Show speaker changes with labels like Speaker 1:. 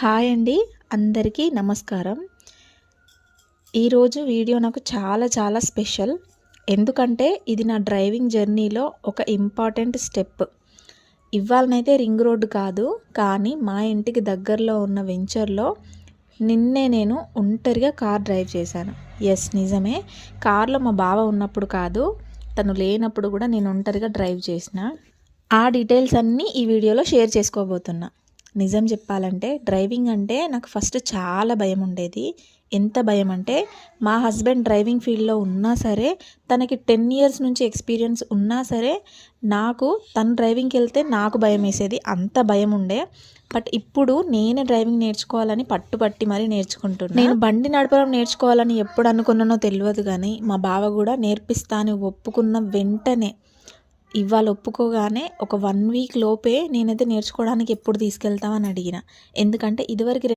Speaker 1: Hi అండి. అందరికీ నమస్కారం. ఈరోజు వీడియో నాకు చాలా చాలా స్పెషల్. ఎందుకంటే ఇది నా డ్రైవింగ్ జర్నీలో ఒక ఇంపార్టెంట్ స్టెప్. ఇవాళనైతే రింగ్ రోడ్డు కాదు కానీ మా ఇంటికి దగ్గరలో ఉన్న వెంచర్లో నిన్నే నేను ఒంటరిగా కార్ డ్రైవ్ చేశాను. ఎస్ నిజమే. కార్లో మా బావ ఉన్నప్పుడు కాదు తను లేనప్పుడు కూడా నేను ఒంటరిగా డ్రైవ్ చేసిన. ఆ డీటెయిల్స్ అన్నీ ఈ వీడియోలో షేర్ చేసుకోబోతున్నా. నిజం చెప్పాలంటే డ్రైవింగ్ అంటే నాకు ఫస్ట్ చాలా భయం ఉండేది. ఎంత భయం అంటే మా హస్బెండ్ డ్రైవింగ్ ఫీల్డ్లో ఉన్నా సరే తనకి టెన్ ఇయర్స్ నుంచి ఎక్స్పీరియన్స్ ఉన్నా సరే నాకు తను డ్రైవింగ్కి వెళ్తే నాకు భయం వేసేది. అంత భయం ఉండే. బట్ ఇప్పుడు నేనే డ్రైవింగ్ నేర్చుకోవాలని పట్టుపట్టి మరీ నేర్చుకుంటున్నాను నేను బండి నడపడం నేర్చుకోవాలని ఎప్పుడు అనుకున్నానో తెలియదు కానీ మా బావ కూడా నేర్పిస్తా అని ఒప్పుకున్న వెంటనే ఇవాళ ఒప్పుకోగానే ఒక వన్ వీక్ లోపే నేనైతే నేర్చుకోవడానికి ఎప్పుడు తీసుకెళ్తామని అడిగిన. ఎందుకంటే ఇదివరకు